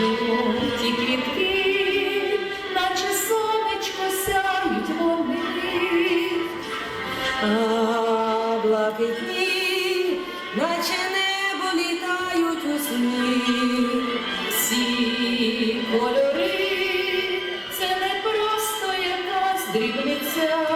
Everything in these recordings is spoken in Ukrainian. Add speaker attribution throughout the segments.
Speaker 1: Жовті квітки, наче сонечко сяють вони, а блакитні,
Speaker 2: наче небо літають у сні. Всі кольори, це не просто якась дрібниця.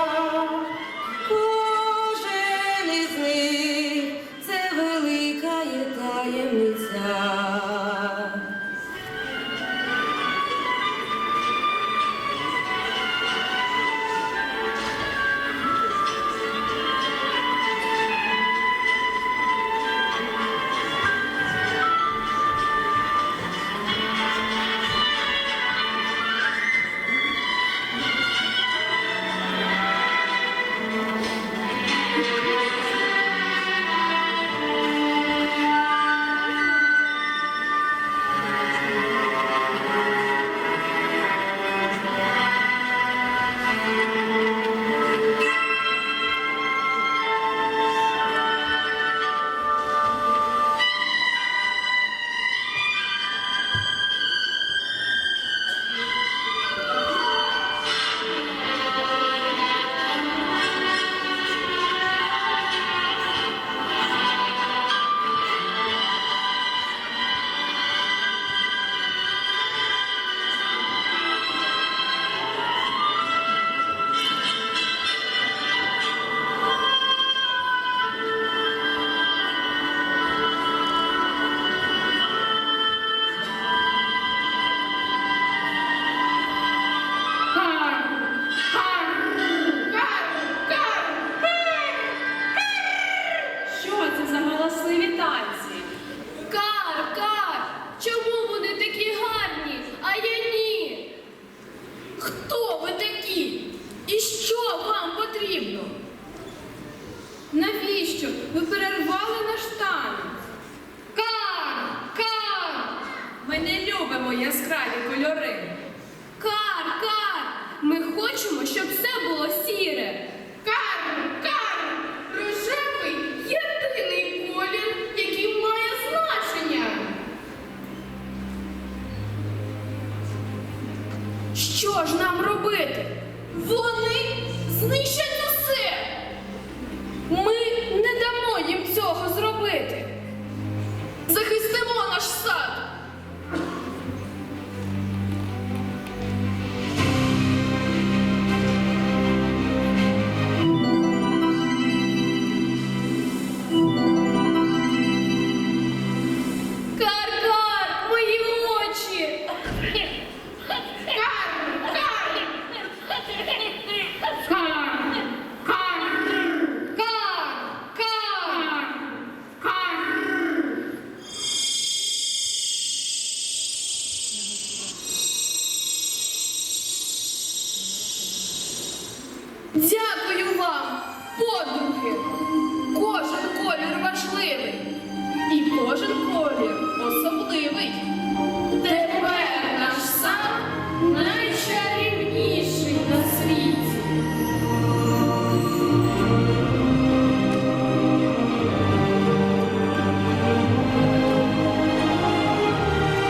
Speaker 2: Галасливі танці?
Speaker 3: Кар, кар! Чому вони такі гарні, а я ні? Хто ви такі? І що вам потрібно?
Speaker 2: Навіщо? Ви перервали наш танець.
Speaker 3: Кар! Кар!
Speaker 2: Ми не любимо яскраві кольори.
Speaker 3: Кар, кар! Ми хочемо, щоб все було сіре. Що ж нам робити? Вони знищать Дякую